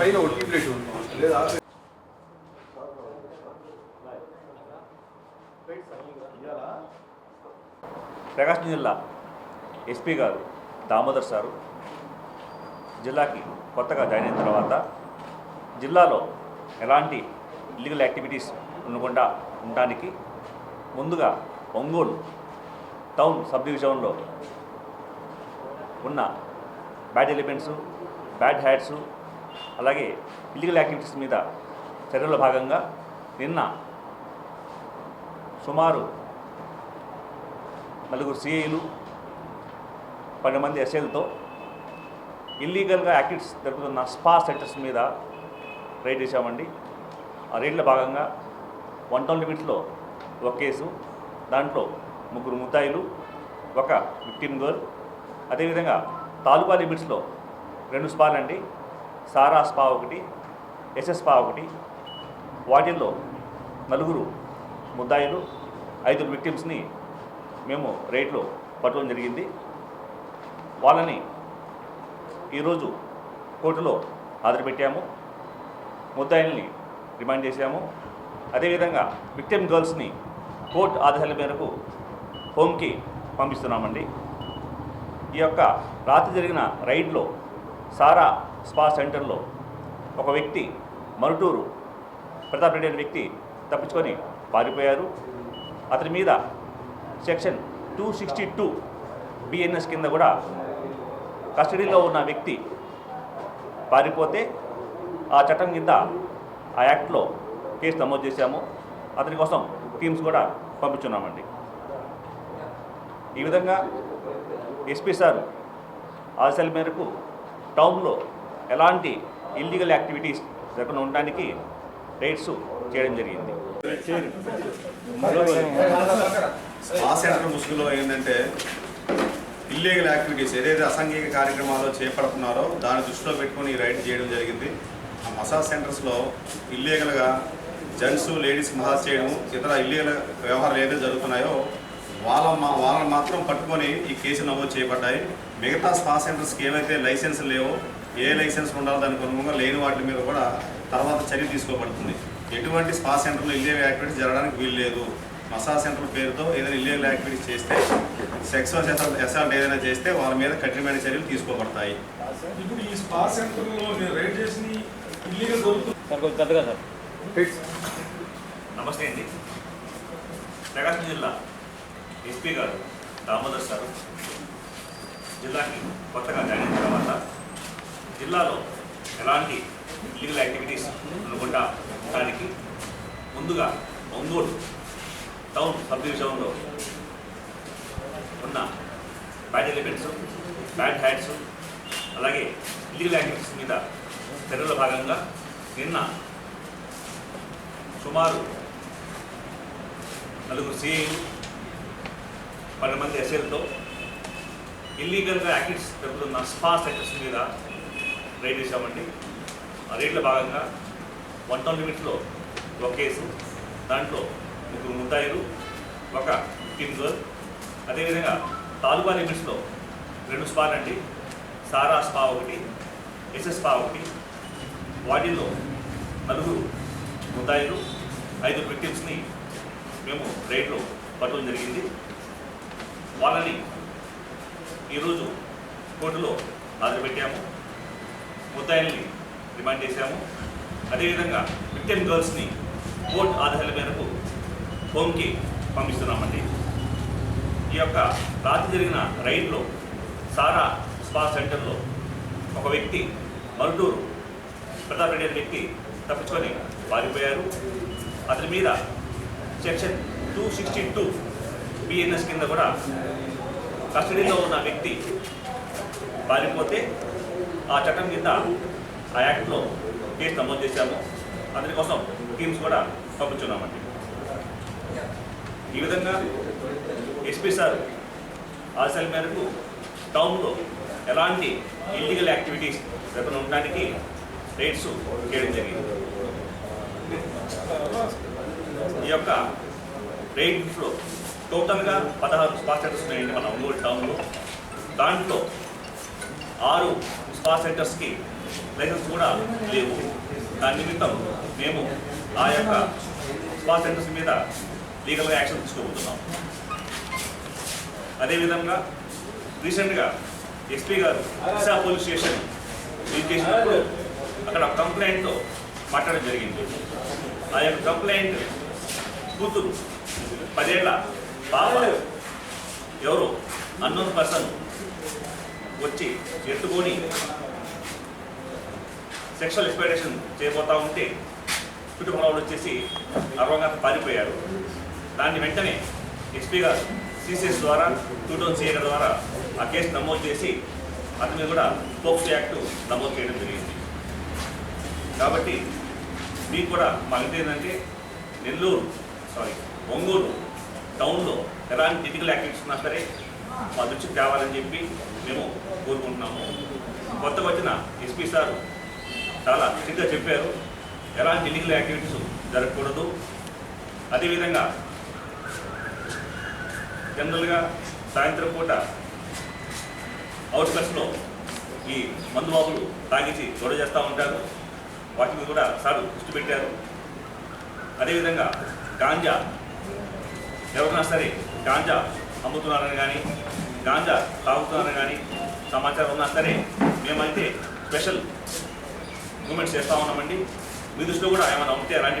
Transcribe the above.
పైన ఒట్టి ప్లేట్ లేదా ప్రకాశం జిల్లా ఎస్పీ గారు దామోదర్ సారు జిల్లాకి కొత్తగా జాయిన్ అయిన తర్వాత జిల్లాలో ఎలాంటి ఇల్లీగల్ యాక్టివిటీస్ ఉండకుండా ఉండడానికి ముందుగా ఒంగోలు టౌన్ సబ్ డివిజన్లో ఉన్న బ్యాడ్ ఎలిమెంట్స్ బ్యాడ్ హ్యాట్స్ అలాగే ఇల్లీగల్ యాక్టివిటీస్ మీద చర్యల భాగంగా నిన్న సుమారు నలుగురు సిఐలు పన్నెండు మంది ఎస్ఐలతో ఇల్లీగల్గా యాక్టివిటీస్ జరుపుతున్న స్పా సెంటర్స్ మీద రైడ్ చేశామండి. ఆ రైడ్లో భాగంగా వన్ టౌన్ లిమిట్స్లో ఒక కేసు దాంట్లో ముగ్గురు ముద్దాయిలు ఒక విక్టిమ్ గర్ల్ అదేవిధంగా తాలూకా లిమిట్స్లో రెండు స్పాలు అండి సారా స్పా ఒకటి ఎస్ఎస్ స్పా ఒకటి వాటిల్లో నలుగురు ముద్దాయిలు ఐదుగురు విక్టిమ్స్ని మేము రేట్లో పట్టడం జరిగింది. వాళ్ళని ఈరోజు కోర్టులో హాజరుపెట్టాము. ముద్దాయిల్ని రిమాండ్ చేశాము. అదేవిధంగా విక్టిమ్ గర్ల్స్ని కోర్టు ఆదేశాల మేరకు హోమ్కి పంపిస్తున్నామండి. ఈ యొక్క రాత్రి జరిగిన రైడ్లో సారా స్పా సెంటర్లో ఒక వ్యక్తి మరుటూరు ప్రతాప్ రెడ్డి అనే వ్యక్తి తప్పించుకొని పారిపోయారు. అతని మీద section two sixty two BNS కింద కూడా కస్టడీలో ఉన్న వ్యక్తి పారిపోతే ఆ చట్టం కింద ఆ యాక్ట్లో కేసు నమోదు చేశాము. అతని కోసం టీమ్స్ కూడా పంపించున్నామండి. ఈ విధంగా ఎస్పీ సార్ ఆదేశాల మేరకు టౌన్లో ఎలాంటి ఇల్లీగల్ యాక్టివిటీస్ జరగకుండా ఉండడానికి రైడ్స్ చేయడం జరిగింది. ఆ సెంటర్ ముసుగులో ఏంటంటే ఇల్లీగల్ యాక్టివిటీస్ ఏదైతే అసాంఘిక కార్యక్రమాలు చేపడుతున్నారో దాన్ని దృష్టిలో పెట్టుకొని రైడ్ చేయడం జరిగింది. ఆ మసాజ్ సెంటర్స్లో ఇల్లీగల్గా జెంట్స్ లేడీస్ మసాజ్ చేయడం ఇతర ఇల్లీగల్ వ్యవహారాలు ఏదైతే జరుగుతున్నాయో వాళ్ళ మా వాళ్ళని మాత్రం పట్టుకొని ఈ కేసు నమోదు చేయబడ్డాయి. మిగతా స్పా సెంటర్స్కి ఏవైతే లైసెన్స్ లేవో ఏ లైసెన్స్ ఉండాలో దానికి అనుగుణంగా లేని వాటి మీద కూడా తర్వాత చర్య తీసుకోబడుతుంది. ఎటువంటి స్పా సెంటర్లో ఇల్లీగల్ యాక్టివిటీస్ జరగడానికి వీలు లేదు. మసాజ్ సెంటర్ పేరుతో ఏదైనా ఇల్లీగల్ యాక్టివిటీస్ చేస్తే సెక్సువల్ అసాల్ట్ ఏదైనా చేస్తే వాళ్ళ మీద కఠినమైన చర్యలు తీసుకోబడతాయి. ఇప్పుడు ఈ స్పా సెంటర్లో రైడ్ ఇల్లీగల్ దొరుకుతుంది నమస్తే అండి. ప్రకాశం జిల్లా ఎస్పీ గారు దామోదర్ సారు. జిల్లాకి కొత్తగా జాయిన్ అయిన తర్వాత జిల్లాలో ఎలాంటి ఇల్లీగల్ యాక్టివిటీస్ ఉండకుండా ఉండడానికి ముందుగా ఒంగోలు టౌన్ సబ్ డివిజన్లో ఉన్న బ్యాడ్ ఎలిమెంట్స్ బ్యాడ్ హ్యాట్స్ అలాగే ఇల్లీగల్ యాక్టివిటీస్ మీద చర్యల భాగంగా నిన్న సుమారు నలుగురు సీఏలు పన్నెండు మంది ఎస్ఏలతో ఇల్లీగల్గా యాక్టివిటీస్ పెరుగుతున్న స్పా సెక్టర్స్ మీద రైడ్ చేశామండి. ఆ రైడ్లో భాగంగా వన్ టౌన్ లిమిట్స్లో ఒక కేసు దాంట్లో ముగ్గురు ముద్దాయిలు ఒక టీమ్ గర్ల్. అదేవిధంగా తాలూకా లిమిట్స్లో రెండు స్పాలు అండి. సారా స్పా ఒకటి ఎస్ఎస్ స్పా ఒకటి. వాటిల్లో నలుగురు ముద్దాయిలు ఐదు విక్టిమ్స్ని మేము రైడ్లో పట్టడం జరిగింది. వాళ్ళని ఈరోజు కోర్టులో హాజరుపెట్టాము ముద్దాయిల్ని రిమాండ్ చేశాము. అదేవిధంగా విక్టిమ్ గర్ల్స్ని కోర్టు ఆధారాల మేరకు హోమ్కి పంపిస్తున్నామండి. ఈ యొక్క రాత్రి జరిగిన రైడ్లో సారా స్పా సెంటర్లో ఒక వ్యక్తి మరుటూరు ప్రతాప్ రెడ్డి అనే వ్యక్తి తప్పించుకొని పారిపోయారు. అతని మీద section two sixty two BNS కింద కూడా కస్టడీలో ఉన్న వ్యక్తి పారిపోతే ఆ చట్టం కింద ఆ యాక్ట్లో కేసు నమోదు చేశాము. అందరి కోసం టీమ్స్ కూడా పంపించున్నామండి. ఈ విధంగా ఎస్పీ సార్ ఆశల మేరకు టౌన్లో ఎలాంటి ఇల్లీగల్ యాక్టివిటీస్ లేకుండా ఉండడానికి రేట్స్ చేయడం జరిగింది. ఈ యొక్క రేట్స్లో టోటల్గా పదహారు స్పా సెంటర్స్ ఉన్నాయండి మన ఒంగోలు టౌన్లో. దాంట్లో ఆరు స్పా సెంటర్స్కి లైసెన్స్ కూడా లేవు. దాని నిమిత్తం మేము ఆ యొక్క స్పా సెంటర్స్ మీద లీగల్గా యాక్షన్ తీసుకోబోతున్నాం. అదేవిధంగా రీసెంట్గా ఎస్పీ గారు దిశా పోలీస్ స్టేషన్ విజిట్ చేసినప్పుడు అక్కడ కంప్లైంట్తో మాట్లాడడం జరిగింది. ఆ యొక్క కంప్లైంట్ కూతురు పదేళ్ళ బాబా ఎవరు అన్నోన్ పర్సన్ వచ్చి ఎత్తుకొని సెక్షువల్ ఎక్స్పెక్టేషన్ చేయబోతా ఉంటే కుటుంబంలో వాళ్ళు వచ్చేసి అర్వంగా పారిపోయారు. దాన్ని వెంటనే ఎస్పీ గారు సిసిఎస్ ద్వారా టూ టౌన్ సిఏ ద్వారా ఆ కేసు నమోదు చేసి అతని మీద కూడా పోక్సో యాక్ట్ నమోదు చేయడం జరిగింది. కాబట్టి మీకు కూడా మాకు ఏంటంటే నెల్లూరు సారీ ఒంగోలు టౌన్లో ఎలాంటి ఇటికల్ యాక్టివిటీస్ ఉన్నా సరే మా దృష్టికి తేవాలని చెప్పి మేము కోరుకుంటున్నాము. కొత్తగా వచ్చిన ఎస్పీ సార్ చాలా స్ట్రిక్ట్గా చెప్పారు. ఎలాంటి ఇల్లీగల్ యాక్టివిటీస్ జరగకూడదు. అదేవిధంగా జనరల్గా సాయంత్రం పూట అవుట్ అవుట్కట్స్లో ఈ మందు బాబులు తాగించి చోడ చేస్తూ ఉంటారు. వాటి మీద కూడా సార్ దృష్టి పెట్టారు. అదేవిధంగా గాంజా ఎవరైనా సరే గాంజా అమ్ముతున్నారని కానీ గాంజా తాగుతున్నారని కానీ సమాచారం ఉన్నా సరే మేమైతే స్పెషల్ మూమెంట్స్ చేస్తూ ఉన్నామండి. మీ దృష్టిలో కూడా ఏమైనా ఉంటే అలాంటి